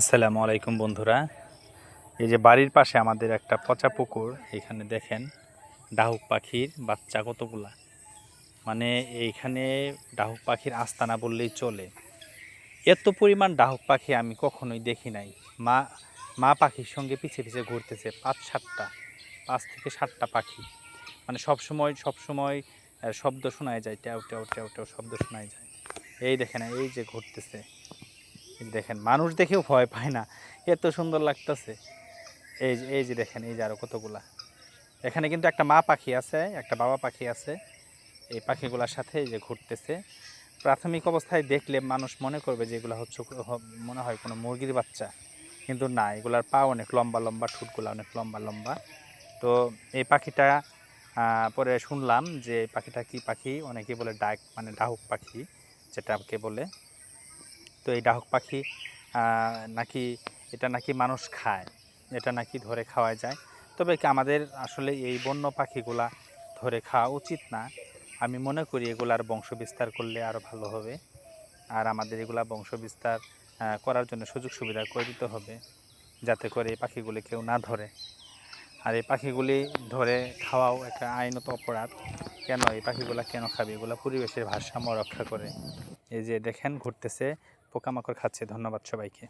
আসসালামু আলাইকুম বন্ধুরা। এই যে বাড়ির পাশে আমাদের একটা পচা পুকুর, এখানে দেখেন ডাহুক পাখির বাচ্চা কতগুলা। মানে এইখানে ডাহুক পাখির আস্তানা বললেই চলে। এত পরিমাণ ডাহুক পাখি আমি কখনোই দেখি নাই। মা মা পাখির সঙ্গে পিছে পিছে ঘুরতেছে পাঁচ সাতটা, পাঁচ থেকে সাতটা পাখি। মানে সব সময় সব সময় শব্দ শোনায় যায় ট্যাও ট্যাও ট্যাও ট্যাও শব্দ শোনায় যায়। এই দেখে না এই যে ঘুরতেছে। দেখেন, মানুষ দেখেও ভয় পায় না। এত সুন্দর লাগতেছে। এই যে এই যে দেখেন, এই যে আরও কতগুলা। এখানে কিন্তু একটা মা পাখি আছে, একটা বাবা পাখি আছে। এই পাখিগুলোর সাথে যে ঘুরতেছে। প্রাথমিক অবস্থায় দেখলে মানুষ মনে করবে যে এগুলো হচ্ছে মনে হয় কোনো মুরগির বাচ্চা। কিন্তু না, এগুলার পা অনেক লম্বা লম্বা, ঠোঁটগুলো অনেক লম্বা লম্বা। তো এই পাখিটা পরে শুনলাম যে পাখিটা কি পাখি? অনেকে বলে ডাক মানে ডাহুক পাখি, যেটাকে বলে। তো এই ডাহক পাখি নাকি এটা নাকি মানুষ খায়, এটা নাকি ধরে খাওয়া যায়? তবে কি আমাদের আসলে এই বন্য পাখিগুলা ধরে খাওয়া উচিত না? আমি মনে করি এগুলার বংশ বিস্তার করলে আরও ভালো হবে। আর আমাদের এগুলা বংশ বিস্তার করার জন্য সুযোগ সুবিধা করে দিতে হবে, যাতে করে এই পাখিগুলি কেউ না ধরে। আর এই পাখিগুলি ধরে খাওয়াও একটা আইনত অপরাধ। কেন এই পাখিগুলা কেন খাবে? এগুলা পরিবেশের ভারসাম্য রক্ষা করে। এই যে দেখেন ঘুরতেছে পোকামাকড় খাচ্ছে ধন্যবাদ সবাইকে।